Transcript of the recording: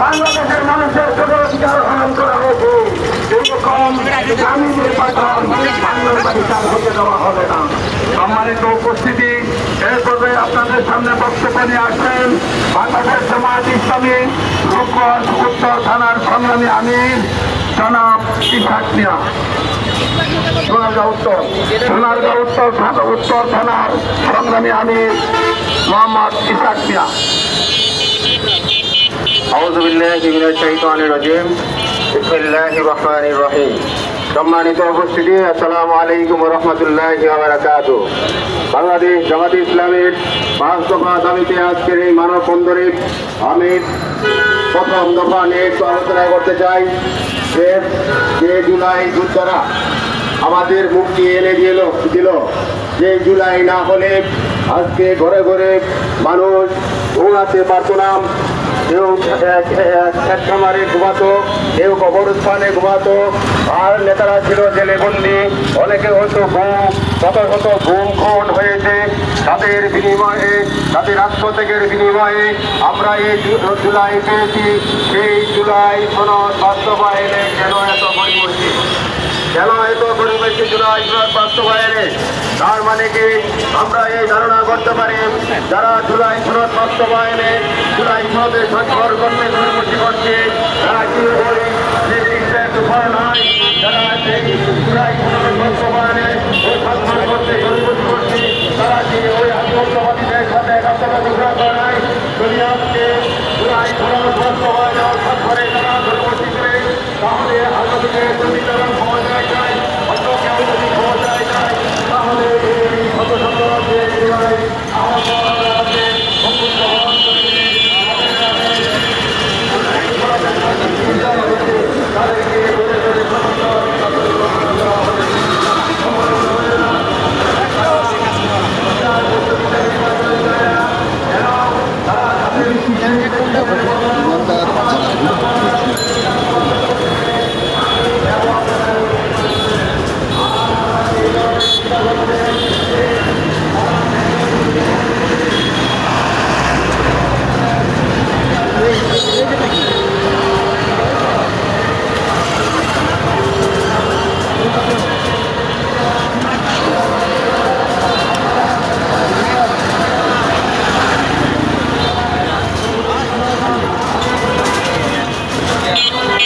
বাংলাদেশের মানুষের সম্মানিত উপস্থিতি এর পূর্বে আপনাদের সামনে বক্তব্য নিয়ে আসছেন বাংলাদেশ জামাত ইসলামী উত্তর থানার সংগ্রামী আমির জনাব ইসাক মিয়া। উত্তর উত্তর উত্তর থানার সংগ্রামী আমির মোহাম্মদ ইসাক মিয়া। আউযু বিল্লাহি মিনাশ শাইতানির রাজিম বিসমিল্লাহির রহমানির রহিম সম্মানিত উপস্থিতি, আসসালামু আলাইকুম রহমতুল্লাহি বারাকাতু বাংলাদেশ জামাত ইসলামের পাঁচ দাবিতে আজকের এই মানব বন্দরে আমি প্রথম দফা নিয়ে একটু আলোচনা করতে চাই। যে জুলাই যোদ্ধারা আমাদের মুক্তি এনে দিল দিল। যে জুলাই না হলে আজকে ঘরে ঘরে মানুষ ঘুমাতে পারতো না। কেউ এক- খামারে ঘুমাতো, কেউ কবরস্থানে ঘুমাতো। আর নেতারা ছিল জেলে বন্দি। অনেকে হয়তো ঘুম শত শত ঘুম খুন হয়েছে। তাদের বিনিময়ে, তাদের আত্মত্যাগের বিনিময়ে আমরা এই জুলাই পেয়েছি। সেই জুলাই কোনো বাস্তবায়নে কেন এত পরিবর্তী কেন এত পরিবেশে জুলাই বাস্তবায়নে? তার মানে কি আমরা এই ধারণা করতে পারি, যারা জুলাই সনদ বাস্তবায়নে জুলাই সনদের স্বাক্ষর করতে দুর্নীতি করছে, তারা কি ওই নির্দিষ্ট উপায় নয় যারা সেই জুলাই সনদ করতে করছে, তারা কি ওই সাথে নাই? জুলাই সনদ